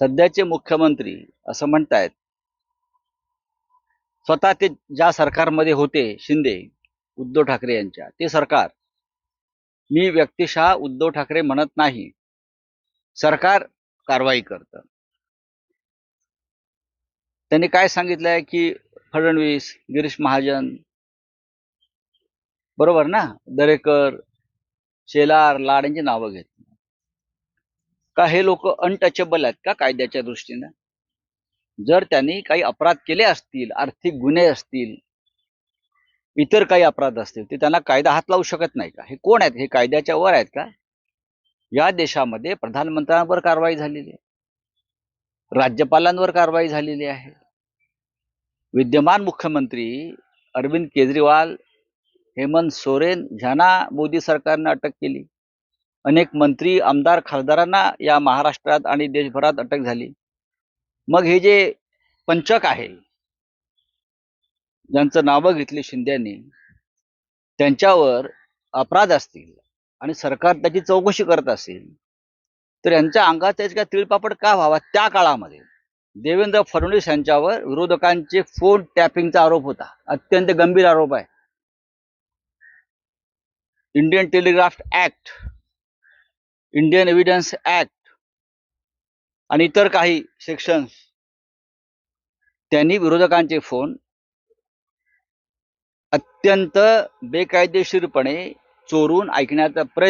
सध्याचे मुख्यमंत्री असं म्हणतायत. स्वतः ते ज्या सरकारमध्ये होते शिंदे उद्धव ठाकरे यांच्या ते सरकार. मी व्यक्तिशः उद्धव ठाकरे म्हणत नाही. सरकार कारवाई करतं. त्यांनी काय सांगितलंय की फडणवीस गिरीश महाजन? बरोबर ना? दरेकर शेलार लाड यांची नावं घेतली. का हे लोक अनटचेबल आहेत का कायद्याच्या दृष्टीनं? जर त्यांनी काही अपराध केले असतील आर्थिक गुन्हे असतील इतर काही अपराध असतील ते त्यांना कायदा हात लावू शकत नाही का? हे कोण आहेत? हे कायद्याच्या वर आहेत का? या देशामध्ये प्रधानमंत्र्यांवर कारवाई झालेली आहे. राज्यपालांवर कारवाई झालेली आहे. विद्यमान मुख्यमंत्री अरविंद केजरीवाल हेमंत सोरेन ह्यांना मोदी सरकारनं अटक केली. अनेक मंत्री आमदार खासदारांना या महाराष्ट्रात आणि देशभरात अटक झाली. मग हे जे पंचक आहे ज्यांचं नावं घेतली शिंद्यांनी त्यांच्यावर अपराध असतील आणि सरकार त्याची चौकशी करत असेल तर यांच्या अंगात त्याचे काय तिळपापड का व्हावा त्या काळामध्ये? देवेंद्र फडणवीस यांच्यावर विरोधकांचे फोन टॅपिंगचा आरोप होता. अत्यंत गंभीर आरोप आहे. Indian telegraph act Indian evidence act आणि इतर काही सेक्शन्स त्यांनी विरोधकांचे फोन अत्यंत बेकायदेशीरपणे चोरून ऐकण्याचा प्रयत्न